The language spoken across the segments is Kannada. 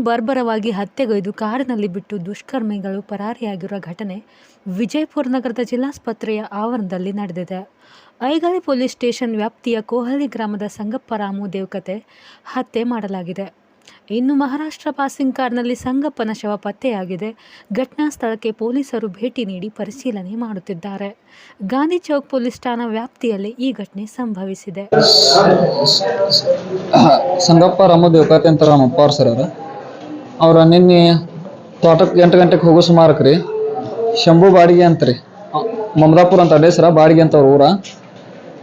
ಬರ್ಬರವಾಗಿ ಹತ್ಯೆಗೈದು ಕಾರಿನಲ್ಲಿ ಬಿಟ್ಟು ದುಷ್ಕರ್ಮಿಗಳು ಪರಾರಿಯಾಗಿರುವ ಘಟನೆ ವಿಜಯಪುರ ನಗರದ ಜಿಲ್ಲಾಸ್ಪತ್ರೆಯ ಆವರಣದಲ್ಲಿ ನಡೆದಿದೆ. ಐಗಳಿ ಪೊಲೀಸ್ ಸ್ಟೇಷನ್ ವ್ಯಾಪ್ತಿಯ ಕೋಹಲಿ ಗ್ರಾಮದ ಸಂಗಪ್ಪ ರಾಮು ದೇವಕತೆ ಹತ್ಯೆ ಮಾಡಲಾಗಿದೆ. ಇನ್ನು ಮಹಾರಾಷ್ಟ್ರ ಪಾಸಿಂಗ್ ಕಾರ್ನಲ್ಲಿ ಸಂಗಪ್ಪನ ಶವ ಪತ್ತೆಯಾಗಿದೆ. ಘಟನಾ ಸ್ಥಳಕ್ಕೆ ಪೊಲೀಸರು ಭೇಟಿ ನೀಡಿ ಪರಿಶೀಲನೆ ಮಾಡುತ್ತಿದ್ದಾರೆ. ಗಾಂಧಿ ಚೌಕ್ ಪೊಲೀಸ್ ಠಾಣಾ ವ್ಯಾಪ್ತಿಯಲ್ಲಿ ಈ ಘಟನೆ ಸಂಭವಿಸಿದೆ. ಸಂಗಪ್ಪ ರಾಮದೇವ್ ಅಂತ ನಮ್ಮ ಅಪ್ಪ ಅವ್ರ ಸರ್ ಅವ್ರು. ಅವ್ರ ನಿನ್ನೆ ತೋಟಕ್ಕೆ ಎಂಟು ಗಂಟೆಗೆ ಹೋಗೋ ಸುಮಾರಕ್ಕೆ ರೀ, ಶಂಭು ಬಾಡಿಗೆ ಅಂತ ರೀ ಮಮದಾಪುರ ಅಂತ ಅಡೇ ಸರ, ಬಾಡಿಗೆ ಅಂತ ಅವ್ರ ಊರ.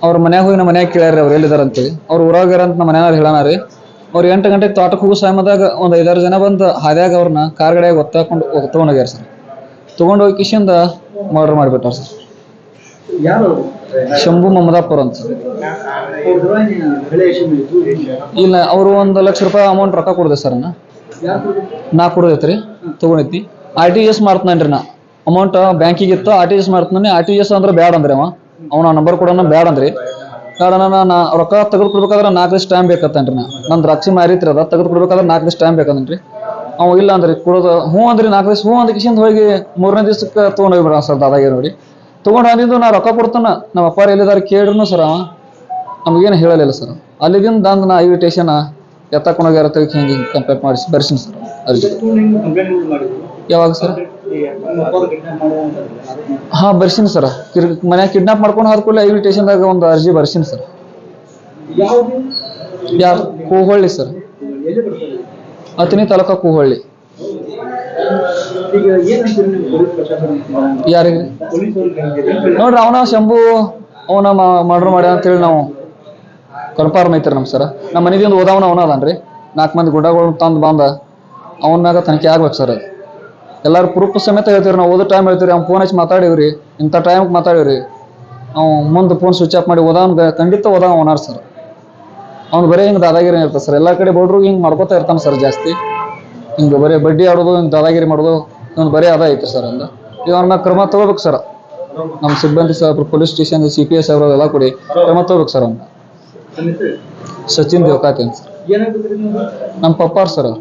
ಅವ್ರ ಮನ್ಯಾಗ ಹೋಗಿ ನಮ್ಮ ಮನ್ಯಾಗ ಕೇಳ್ಯಾರ ಅವ್ರು ಹೇಳಿದಾರಂತೀವಿ ಅವ್ರ ಅವ್ರು ಊರಾಗ ಅಂತ ನಮ್ಮ ಮನ್ಯಾಗ ಹೇಳೋಣ ರೀ ಅವ್ರು ಎಂಟು ಗಂಟೆಗೆ ತೋಟಕ್ಕೆ ಹೋಗೋ ಸಮಯದಾಗ ಒಂದು ಐದಾರು ಜನ ಬಂದು ಹಾದ್ಯಾಗ ಅವ್ರನ್ನ ಕಾರ್ ಗಡಿಯಾಗ ಒತ್ತಾಕೊಂಡು ತಗೊಂಡೋಗ್ಯಾರ ಸರ್. ತೊಗೊಂಡು ಹೋಗಿ ಕಿಶಿಂದ ಮರ್ಡರ್ ಮಾಡಿಬಿಟ್ಟಾರ ಸರ್. ಶಂಭು ಮಮದಾಪುರ್ ಅಂತ ಇಲ್ಲ ಅವರು ಒಂದು ಲಕ್ಷ ರೂಪಾಯಿ ಅಮೌಂಟ್ ರೊಕ್ಕ ಕೊಡ್ದೆ ಸರ್ ನಾ ಯಾರು ನಾ ಕೊಡದೈತಿ ರೀ ತೊಗೊಂಡೈತಿ ಆರ್ ಟಿ ಎಸ್ ಮಾಡ್ತಾನ್ರಿ ನಾ. ಅಮೌಂಟ್ ಬ್ಯಾಂಕಿಗೆ ಇತ್ತು ಆರ್ ಟಿ ಎಸ್ ಮಾಡ್ತಾನೆ ಆರ್ ಟಿ ಎಸ್ ಅಂದ್ರೆ ಬ್ಯಾಡ ಅಂದ್ರಿ ಅವ. ಅವನ ನಂಬರ್ ಕೊಡೋಣ ಬ್ಯಾಡ ಅಂದ್ರಿ. ಕಾರಣ ನಾ ರೊಕ್ಕ ತೆಗೆದು ಕೊಡ್ಬೇಕಾದ್ರೆ ನಾಲ್ಕು ದಿವಸ ಟೈಮ್ ಬೇಕತ್ತನ್ರಿ ನಾ. ನನ್ನ ದ್ರಾಕ್ಷಿ ಮಾರಿತ್ರಿ ಅದ ತೆಗೆದು ಕೊಡ್ಬೇಕಾದ್ರೆ ನಾಲ್ಕು ದಿವಸ ಟೈಮ್ ಬೇಕಂದ್ರಿ ಅವ ಇಲ್ಲ ಅಂದ್ರಿ ಕೊಡೋದು ಹ್ಞೂ ಅಂದ್ರಿ ನಾಲ್ಕು ದಿವಸ ಹ್ಞೂ ಅಂದ್ರೆ ಕಿಶಿಂದ ಹೋಗಿ ಮೂರನೇ ದಿವಸಕ್ಕೆ ತೊಗೊಂಡು ಹೋಗ್ಬಿಡ ಸರ್ ದಾದಾಗೆ ನೋಡಿ. ತೊಗೊಂಡು ಅಂದಿದ್ದು ನಾ ರೊಕ್ಕ ಕೊಡ್ತಾನೆ. ನಮ್ಮ ಅಪ್ಪಾರ ಎಲ್ಲಿದ್ದಾರೆ ಕೇಳಿದ್ರು ಸರ್ ಅವ. ನಮಗೇನು ಹೇಳಲಿಲ್ಲ ಸರ್. ಅಲ್ಲಿಗಿಂದ ಅಂದ್ ನಾ ಇನ್ವಿಟೇಷನ್ ಎತ್ತಕೊಂಡು ಹೋಗ್ಯಾರ ತೆಗಿ ಹಿಂಗೆ ಕಂಪ್ಲೇಂಟ್ ಮಾಡಿಸಿ ಬರ್ಸಿನಿ ಸರ್. ಮಾಡಿದ್ರು? ಯಾವಾಗ ಸರ್? ಹಾ, ಬರ್ಸಿನಿ ಸರ್. ಮನ್ಯಾಗ ಕಿಡ್ನಾಪ್ ಮಾಡ್ಕೊಂಡು ಹೋದ ಕೂಡಲೇ ಸ್ಟೇಷನ್ದಾಗ ಒಂದು ಅರ್ಜಿ ಬರ್ಸಿನಿ ಸರ್. ಯಾರು? ಕೂಹೊಳ್ಳಿ ಸರ್. ಕೂಹಳ್ಳಿ ತಾಲೂಕ ಕೂಹೊಳ್ಳಿ. ಯಾರಿಗೆ? ನೋಡ್ರಿ, ಅವನ ಶಂಭು, ಅವನ ಮರ್ಡರ್ ಮಾಡ್ಯ ಅಂತೇಳಿ ನಾವು ಕನ್ಫರ್ಮ್ ಐತ್ರಿ ನಮ್ಮ ಸರ್. ನಮ್ಮ ಮನೆದಿಂದ ಓದವನ ಅವನ ರೀ ನಾಲ್ಕು ಮಂದಿ ಗುಡ್ಡಗಳು ತಂದು ಬಂದ. ಅವನ ಮ್ಯಾಗ ತನಿಖೆ ಆಗ್ಬೇಕು ಸರ್ ಅದು. ಎಲ್ಲಾರು ಪ್ರೂಫ್ ಸಮೇತ ಹೇಳ್ತೀವಿ ನಾವು ಓದೋ ಟೈಮ್ ಹೇಳ್ತೀವಿ ಅವ್ನು ಫೋನ್ ಹಚ್ಚಿ ಮಾತಾಡಿವ್ರಿ ಇಂಥ ಟೈಮ್ಗೆ ಮಾತಾಡಿವ್ರಿ. ಅವ್ನು ಮುಂದೆ ಫೋನ್ ಸ್ವಿಚ್ ಆಫ್ ಮಾಡಿ ಓದವನ್ ಖಂಡಿತ ಓದ ಓನರ್ ಸರ್. ಅವ್ನು ಬರೀ ಹಿಂಗೆ ದಾದಾಗಿರಿ ಇರ್ತದೆ ಸರ್. ಎಲ್ಲ ಕಡೆ ಬಡ್ರು ಹಿಂಗೆ ಮಾಡ್ಕೋತಾ ಇರ್ತಾನೆ ಸರ್ ಜಾಸ್ತಿ. ಹಿಂಗೆ ಬರೀ ಬಡ್ಡಿ ಆಡೋದು ಹಿಂಗೆ ದಾದಾಗಿರಿ ಮಾಡೋದು ಇವ್ನು ಬರೀ ಅದ ಐತೆ ಸರ್ ಅಂದ. ಮ್ಯಾಗ ಕ್ರಮ ತಗೋಬೇಕು ಸರ್. ನಮ್ಮ ಸಿಬ್ಬಂದಿ ಸಾಹೇಬ್ರು police station C P S ಅವರು ಎಲ್ಲ ಕೊಡಿ ಕ್ರಮ ತಗೋಬೇಕು ಸರ್ ಅವ್ನು ಸಚಿನ್ ದೇವಕಾತಿ ಅಂತ ಸರ್ ನಮ್ಮ ಪಪ್ಪಾರ್ ಸರ್.